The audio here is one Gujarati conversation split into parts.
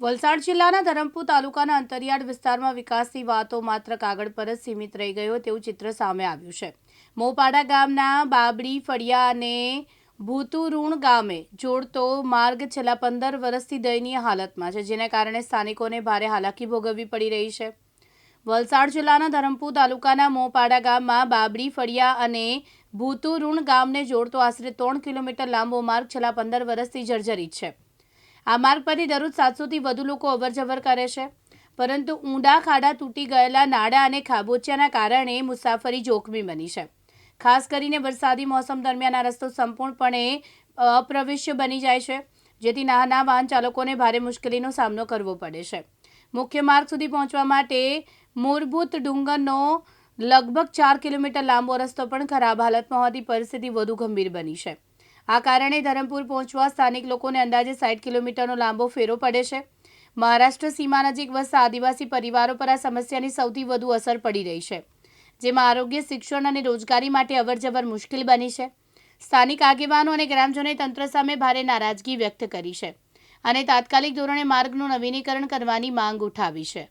વલસાડ જિલ્લાના ધરમપુર તાલુકાના અંતરિયાળ વિસ્તારમાં વિકાસની વાતો માત્ર કાગળ પર જ સીમિત રહી ગયો તેવું ચિત્ર સામે આવ્યું છે. મોપાડા ગામના બાબડી ફળિયા અને ભૂતુરૂણ ગામે જોડતો માર્ગ છેલ્લા પંદર વર્ષથી દયનીય હાલતમાં છે, જેના કારણે સ્થાનિકોને ભારે હાલાકી ભોગવવી પડી રહી છે. વલસાડ જિલ્લાના ધરમપુર તાલુકાના મોપાડા ગામમાં બાબડી ફળિયા અને ભૂતુરૂણ ગામને જોડતો આશરે ત્રણ કિલોમીટર લાંબો માર્ગ છેલ્લા પંદર વર્ષથી જર્જરિત છે. આ માર્ગ પરથી દરરોજ સાતસોથી વધુ લોકો અવરજવર કરે છે. પરંતુ ઊંડા ખાડા તૂટી ગયેલા નાળા અને ખાબોચિયાના કારણે મુસાફરી જોખમી બની છે. ખાસ કરીને વરસાદી મોસમ દરમિયાન આ રસ્તો સંપૂર્ણપણે અપ્રવેશ્ય બની જાય છે, જેથી નાના વાહન ચાલકોને ભારે મુશ્કેલીનો સામનો કરવો પડે છે. મુખ્ય માર્ગ સુધી પહોંચવા માટે મૂળભૂત ડુંગરનો લગભગ ચાર કિલોમીટર લાંબો રસ્તો પણ ખરાબ હાલતમાં હોવાથી પરિસ્થિતિ વધુ ગંભીર બની છે. આ કારણે ધરમપુર પહોંચવા સ્થાનિક લોકોને અંદાજે સાઠ કિલોમીટરનો લાંબો ફેરો પડે છે. મહારાષ્ટ્ર સીમા નજીક વસતા આદિવાસી પરિવારો પર આ સમસ્યાની સૌથી વધુ અસર પડી રહી છે, જેમાં આરોગ્ય, શિક્ષણ અને રોજગારી માટે અવરજવર મુશ્કેલ બની છે. સ્થાનિક આગેવાનો અને ગ્રામજનોએ તંત્ર સામે ભારે નારાજગી વ્યક્ત કરી છે અને તાત્કાલિક ધોરણે માર્ગનું નવીનીકરણ કરવાની માંગ ઉઠાવી છે.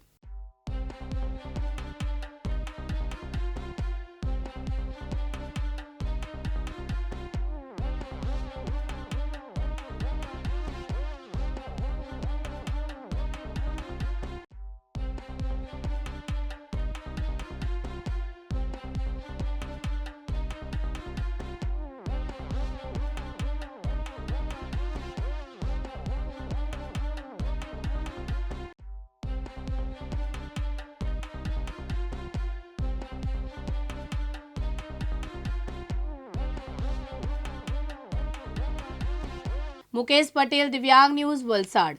મુકેશ પટેલ દિવ્યાંગ ન્યૂઝ વલસાડ.